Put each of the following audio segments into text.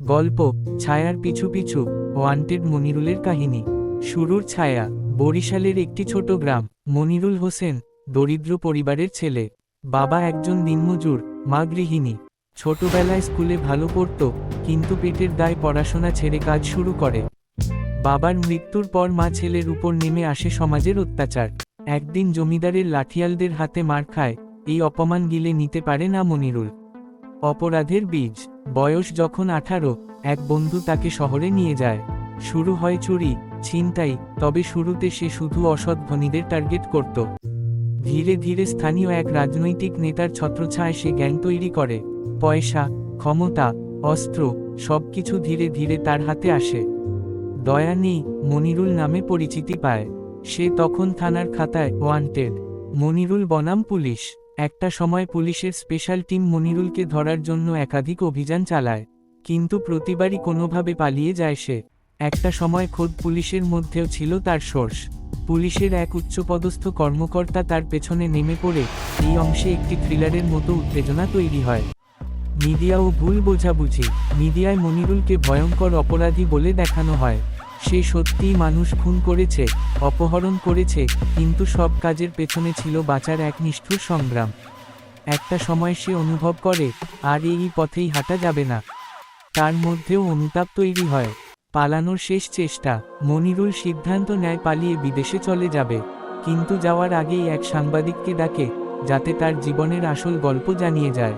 গল্প, ছায়ার পিছু পিছু ওয়ান্টেড মনিরুলের কাহিনী। শুরুর ছায়া, বরিশালের একটি ছোট গ্রাম। মনিরুল হোসেন, দরিদ্র পরিবারের ছেলে। বাবা একজন দিনমজুর, মা গৃহিণী। ছোটবেলায় স্কুলে ভালো পড়ত, কিন্তু পেটের দায় পড়াশোনা ছেড়ে কাজ শুরু করে। বাবার মৃত্যুর পর মা ছেলের উপর নেমে আসে সমাজের অত্যাচার। একদিন জমিদারের লাঠিয়ালদের হাতে মার খায়, এই অপমান গিলে নিতে পারে না মনিরুল। অপরাধের বীজ। বয়স যখন আঠারো, এক বন্ধু তাকে শহরে নিয়ে যায়। শুরু হয় চুরি, ছিনতাই, তবে শুরুতে সে শুধু অসৎ ধনীদের টার্গেট করত। ধীরে ধীরে স্থানীয় এক রাজনৈতিক নেতার ছত্রছায় সে গ্যাং তৈরি করে। পয়সা, ক্ষমতা, অস্ত্র, সবকিছু ধীরে ধীরে তার হাতে আসে। দয়া নেই, মনিরুল নামে পরিচিতি পায়। সে তখন থানার খাতায় ওয়ান্টেড, মনিরুল বনাম পুলিশ। একটা সময় পুলিশের স্পেশাল টিম মনিরুলকে ধরার জন্য একাধিক অভিযান চালায়, কিন্তু প্রতিবারই কোনোভাবে পালিয়ে যায় সে। একটা সময় খোদ পুলিশের মধ্যেও ছিল তার সোর্স। পুলিশের এক উচ্চপদস্থ কর্মকর্তা তার পেছনে নেমে পড়ে, এই অংশে একটি থ্রিলারের মতো উত্তেজনা তৈরি হয়। মিডিয়া ও ভুল বোঝাবুঝি, মিডিয়ায় মনিরুলকে ভয়ঙ্কর অপরাধী বলে দেখানো হয়। সে সত্যিই মানুষ খুন করেছে, অপহরণ করেছে, কিন্তু সব কাজের পেছনে ছিল বাঁচার এক নিষ্ঠুর সংগ্রাম। একটা সময় সে অনুভব করে, আর এই পথেই হাঁটা যাবে না। তার মধ্যেও অনুতাপ তৈরি হয়। পালানোর শেষ চেষ্টা, মনিরুল সিদ্ধান্ত নেয় পালিয়ে বিদেশে চলে যাবে। কিন্তু যাওয়ার আগেই এক সাংবাদিককে ডাকে, যাতে তার জীবনের আসল গল্প জানিয়ে যায়।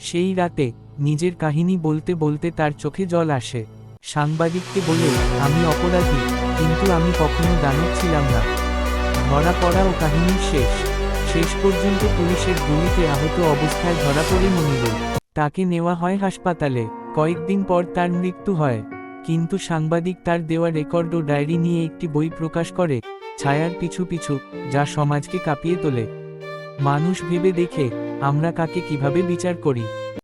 সেই রাতে, নিজের কাহিনী বলতে বলতে তার চোখে জল আসে। সাংবাদিককে বলে, আমি অপরাধী, কিন্তু আমি কখনো দানব ছিলাম না। ধরা পড়া ও কাহিনীর শেষ। শেষ পর্যন্ত পুলিশের গুলিতে আহত অবস্থায় ধরা পড়ে মনিরুল তাকে নেওয়া হয় হাসপাতালে। কয়েকদিন পর তার মৃত্যু হয়। কিন্তু সাংবাদিক তার দেওয়া রেকর্ড ও ডায়েরি নিয়ে একটি বই প্রকাশ করে, ছায়ার পিছু পিছু, যা সমাজকে কাঁপিয়ে তোলে। মানুষ ভেবে দেখে, আমরা কাকে কীভাবে বিচার করি?